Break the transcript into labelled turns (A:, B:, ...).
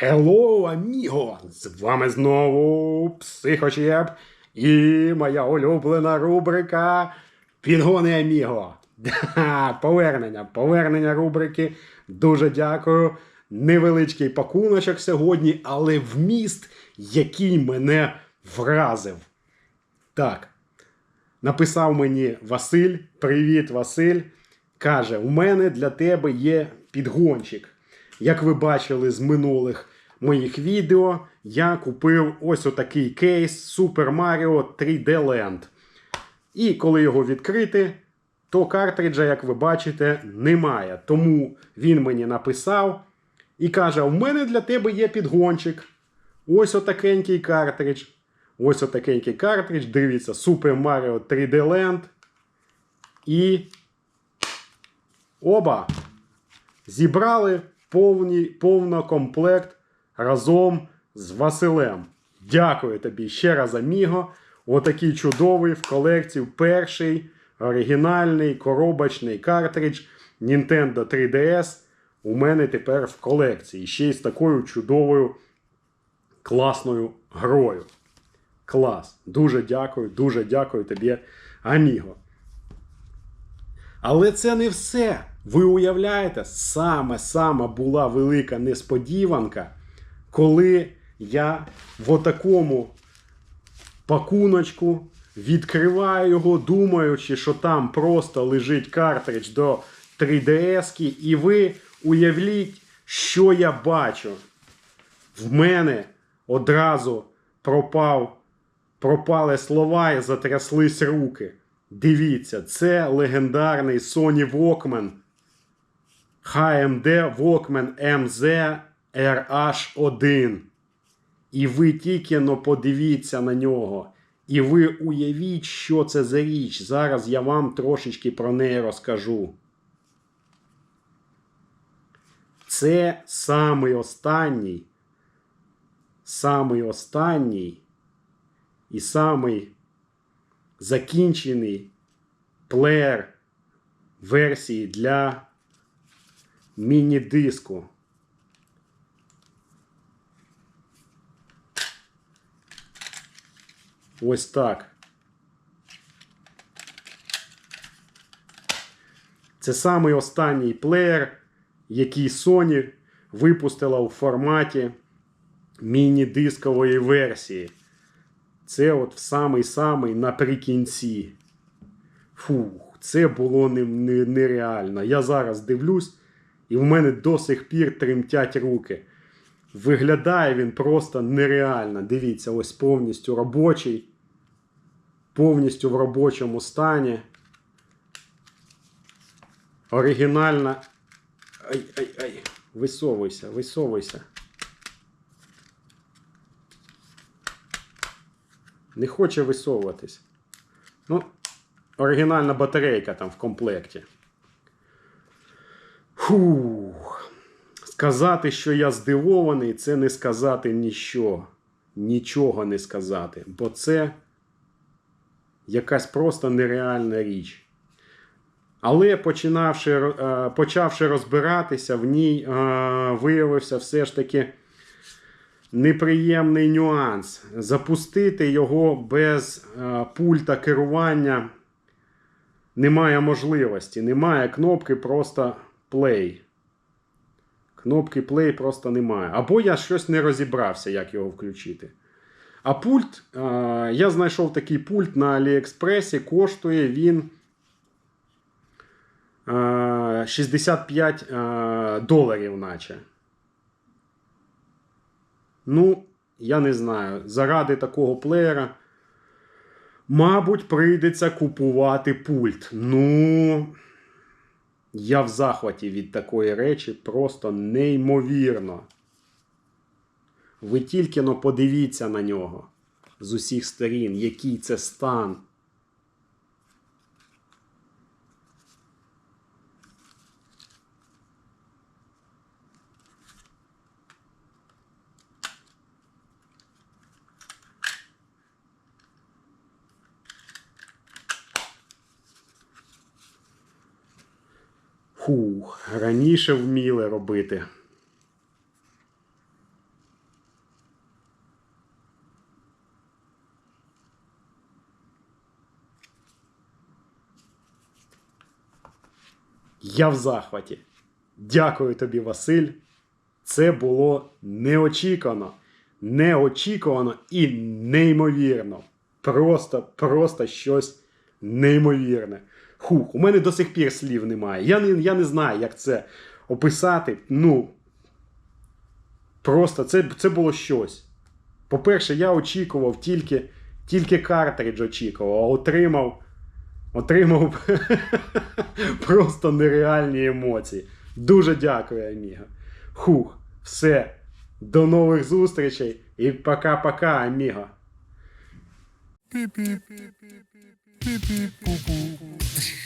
A: Hello, аміго! З вами знову Психочеп і моя улюблена рубрика Пінгони Аміго. Да, Повернення, повернення рубрики. Дуже дякую. Невеличкий пакуночок сьогодні, але вміст, який мене вразив. Так, написав мені Василь. Привіт, Василь. Каже: у мене для тебе є підгончик. Як ви бачили з минулих моїх відео, я купив ось отакий кейс Super Mario 3D Land. І коли його відкрити, то картриджа, як ви бачите, немає. Тому він мені написав і каже: У мене для тебе є підгончик. Ось отакенький картридж. Ось отакенький картридж. Дивіться, Super Mario 3D Land. І оба зібрали повні, повнокомплект разом з Василем. Дякую тобі ще раз, Аміго. Отакий чудовий в колекції перший оригінальний коробочний картридж Nintendo 3DS у мене тепер в колекції. Ще й з такою чудовою класною грою. Клас. Дуже дякую, дуже дякую тобі, Аміго. Але це не все. Ви уявляєте, саме-саме була велика несподіванка, коли я в отакому пакуночку відкриваю його, думаючи, що там просто лежить картридж до 3DS, і ви уявіть, що я бачу. В мене одразу пропав, пропали слова і затряслись руки. Дивіться, це легендарний Sony Walkman HMD Walkman MZ RH1. І ви тільки но подивіться на нього. І ви уявіть, що це за річ. Зараз я вам трошечки про неї розкажу. Це самий останній, самий останній і самий закінчений плеєр версії для міні-диску. Ось так. Це самий останній плеєр, який Sony випустила у форматі міні-дискової версії. Це от в самий-самий наприкінці. Фух, це було не- не- нереально. Я зараз дивлюсь, і в мене до сих пір тремтять руки. Виглядає він просто нереально. Дивіться, ось повністю робочий, повністю в робочому стані. Оригінальна. Ай, ай, ай. Висовуйся, висовуйся. Не хоче висовуватись. Ну, оригінальна батарейка там в комплекті. Фух. Сказати, що я здивований, це не сказати нічого. Нічого не сказати. Бо це якась просто нереальна річ. Але починавши, е, почавши розбиратися, в ній е, виявився все ж таки неприємний нюанс. Запустити його без е, пульта керування немає можливості. Немає кнопки просто play. Кнопки play просто немає. Або я щось не розібрався, як його включити. А пульт, е, я знайшов такий пульт на Аліекспресі, коштує він е, 65 е, доларів, наче. Ну, я не знаю. Заради такого плеєра, мабуть, прийдеться купувати пульт. Ну, я в захваті від такої речі просто неймовірно. Ви тільки но подивіться на нього з усіх сторін, який це стан. Хух, раніше вміли робити. Я в захваті. Дякую тобі, Василь. Це було неочікувано. Неочікувано і неймовірно. Просто, просто щось неймовірне. Хух, у мене до сих пір слів немає. Я не, я не знаю, як це описати. Ну, просто це, це було щось. По-перше, я очікував тільки, тільки картридж очікував, а отримав. Отримав просто нереальні емоції. Дуже дякую, Аміго. Хух, все. До нових зустрічей і пока-пока, Beep,
B: beep, boop, boop.